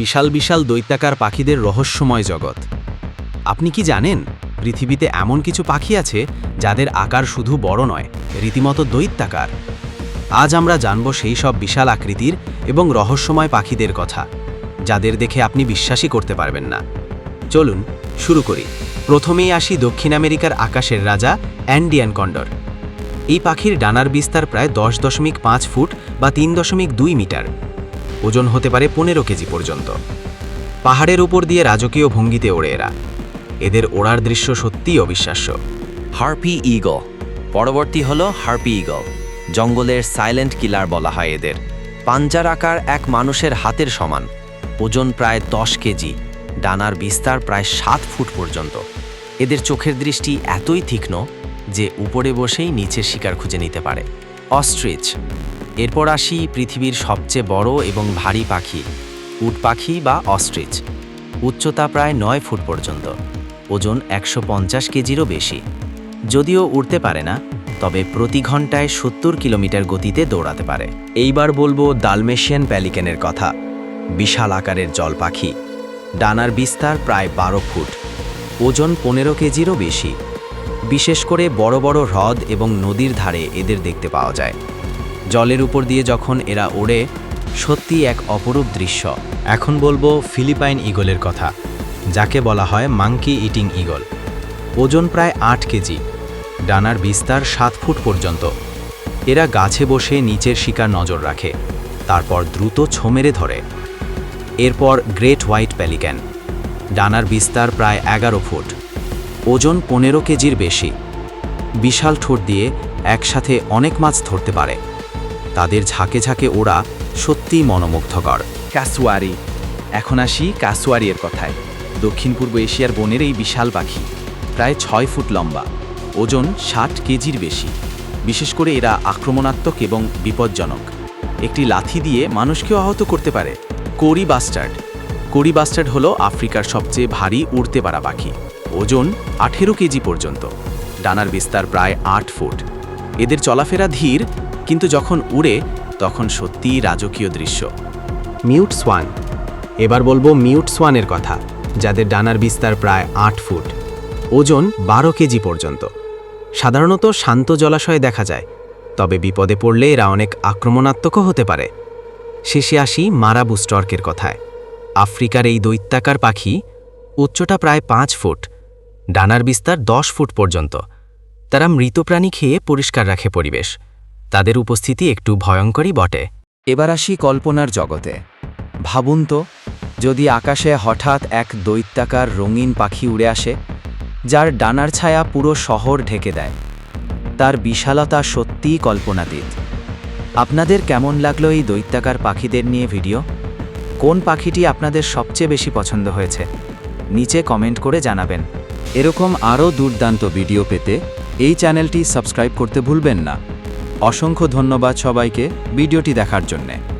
বিশাল বিশাল দৈত্যাকার পাখিদের রহস্যময় জগৎ। আপনি কি জানেন, পৃথিবীতে এমন কিছু পাখি আছে যাদের আকার শুধু বড় নয়, রীতিমতো দৈত্যাকার? আজ আমরা জানব সেই সব বিশাল আকৃতির এবং রহস্যময় পাখিদের কথা, যাদের দেখে আপনি বিশ্বাসই করতে পারবেন না। চলুন, শুরু করি। প্রথমেই আসি দক্ষিণ আমেরিকার আকাশের রাজা অ্যান্ডিয়ান কন্ডর। এই পাখির ডানার বিস্তার প্রায় দশ দশমিক পাঁচ ফুট বা তিন দশমিক দুই মিটার। ওজন হতে পারে পনেরো কেজি পর্যন্ত। পাহাড়ের উপর দিয়ে রাজকীয় ভঙ্গিতে ওড়ে এরা। এদের ওড়ার দৃশ্য সত্যিই অবিশ্বাস্য। হার্পি ইগল পরবর্তী হল হার্পি ইগল জঙ্গলের সাইলেন্ট কিলার বলা হয় এদের। পাঞ্জার আকার এক মানুষের হাতের সমান। ওজন প্রায় দশ কেজি। ডানার বিস্তার প্রায় সাত ফুট পর্যন্ত। এদের চোখের দৃষ্টি এতই তীক্ষ্ণ যে উপরে বসেই নিচের শিকার খুঁজে নিতে পারে। অস্ট্রিচ। এরপর আসি পৃথিবীর সবচেয়ে বড় এবং ভারী পাখি, উট পাখি বা অস্ট্রিচ। উচ্চতা প্রায় নয় ফুট পর্যন্ত, ওজন একশো পঞ্চাশ কেজিরও বেশি। যদিও উড়তে পারে না, তবে প্রতি ঘন্টায় সত্তর কিলোমিটার গতিতে দৌড়াতে পারে। এইবার বলব ডালমেশিয়ান প্যালিকেনের কথা। বিশাল আকারের জল পাখি, ডানার বিস্তার প্রায় বারো ফুট, ওজন পনেরো কেজিরও বেশি। বিশেষ করে বড় বড় হ্রদ এবং নদীর ধারে এদের দেখতে পাওয়া যায়। জলের উপর দিয়ে যখন এরা ওড়ে সত্যি এক অপরূপ দৃশ্য। এখন বলব ফিলিপাইন ইগলের কথা, যাকে বলা হয় মাঙ্কি ইটিং ইগল ওজন প্রায় আট কেজি, ডানার বিস্তার সাত ফুট পর্যন্ত। এরা গাছে বসে নিচের শিকার নজর রাখে, তারপর দ্রুত ছো মেরে ধরে। এরপর গ্রেট হোয়াইট প্যালিক্যান, ডানার বিস্তার প্রায় এগারো ফুট। ওজন পনেরো কেজির বেশি। বিশাল ঠোঁট দিয়ে একসাথে অনেক মাছ ধরতে পারে। তাদের ঝাঁকে ঝাঁকে ওড়া সত্যিই মনোমুগ্ধকর। কাসুয়ারি। এখন আসি কাসুয়ারি এর কথায়। দক্ষিণ পূর্ব এশিয়ার বনের এই বিশাল পাখি, প্রায় ছয় ফুট লম্বা, ওজন ষাট কেজির বেশি। বিশেষ করে এরা আক্রমণাত্মক এবং বিপজ্জনক। একটি লাথি দিয়ে মানুষকেও আহত করতে পারে। কোরি বাস্টার্ড। কোরি বাস্টার্ড হলো আফ্রিকার সবচেয়ে ভারী উড়তে পারা পাখি। ওজন আঠেরো কেজি পর্যন্ত। ডানার বিস্তার প্রায় আট ফুট। এদের চলাফেরা ধীর কিন্তু যখন উড়ে, তখন সত্যিই রাজকীয় দৃশ্য। Mute swan. এবার বলব মিউট সোয়ানের কথা, যাদের ডানার বিস্তার প্রায় আট ফুট। ওজন বারো কেজি পর্যন্ত। সাধারণত শান্ত জলাশয়ে দেখা যায়, তবে বিপদে পড়লে এরা অনেক আক্রমণাত্মকও হতে পারে। শেষে আসি মারাবু স্টর্কের কথায়। আফ্রিকার এই দৈত্যাকার পাখি উচ্চটা প্রায় পাঁচ ফুট, ডানার বিস্তার দশ ফুট পর্যন্ত। তারা মৃত প্রাণী খেয়ে পরিষ্কার রাখে পরিবেশ। তাদের উপস্থিতি একটু ভয়ঙ্করই বটে। এবার আসি কল্পনার জগতে। ভাবুন তো, যদি আকাশে হঠাৎ এক দৈত্যাকার রঙিন পাখি উড়ে আসে, যার ডানার ছায়া পুরো শহর ঢেকে দেয়। তার বিশালতা সত্যিই কল্পনাতীত। আপনাদের কেমন লাগল এই দৈত্যাকার পাখিদের নিয়ে ভিডিও? কোন পাখিটি আপনাদের সবচেয়ে বেশি পছন্দ হয়েছে? নিচে কমেন্ট করে জানাবেন। এরকম আরও দুর্দান্ত ভিডিও পেতে এই চ্যানেলটি সাবস্ক্রাইব করতে ভুলবেন না। অসংখ্য ধন্যবাদ সবাইকে ভিডিওটি দেখার জন্যে।